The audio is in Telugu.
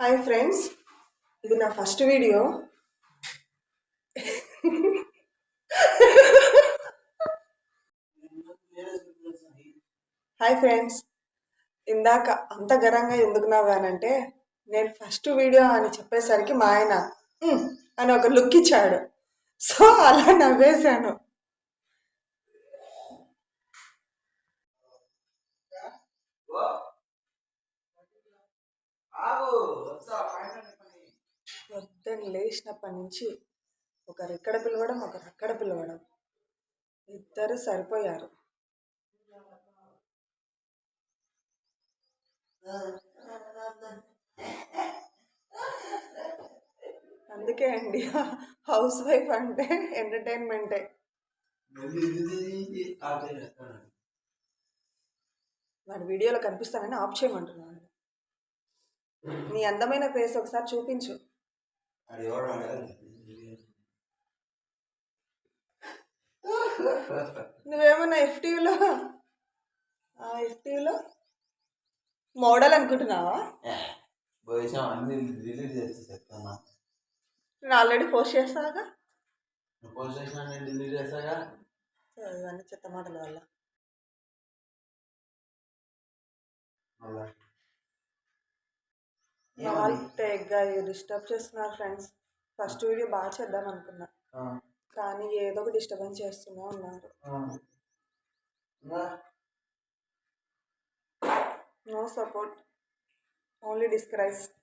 హాయ్ ఫ్రెండ్స్ ఇది నా ఫస్ట్ వీడియో హాయ్ ఫ్రెండ్స్ ఇందాక అంత గరంగా ఎందుకు నవ్వానంటే నేను ఫస్ట్ వీడియో అని చెప్పేసరికి మా ఆయన అని ఒక లుక్ ఇచ్చాడు. సో అలా నవ్వేశాను. పొద్దున్న లేచినప్పటి నుంచి ఒకరు ఇక్కడ పిలవడం ఒకరు అక్కడ పిలవడం. ఇద్దరు సరిపోయారు. అందుకే అండి హౌస్ వైఫ్ అంటే ఎంటర్టైన్మెంటే. వాడి వీడియోలో కనిపిస్తానని ఆఫ్ చేయమంటున్నాను నీ అందమైన ఫేస్ ఒకసారి చూపించు. నువ్వేమన్నా ఎఫ్టీవీలో ఎఫ్టీవీలో మోడల్ అనుకుంటున్నావా? నేను ఆల్రెడీ పోస్ట్ చేస్తాగా? నేను డిలీట్ సో ఇవన్నీ చెత్త మాటల వల్ల. డిస్టర్బ్ చేస్తున్నారు ఫ్రెండ్స్ ఫస్ట్ వీడియో బాగా చేద్దాం అనుకున్నా. కానీ ఏదో ఒక డిస్టర్బెన్స్ చేస్తూనే ఉన్నారు? No support only భవిష్యం.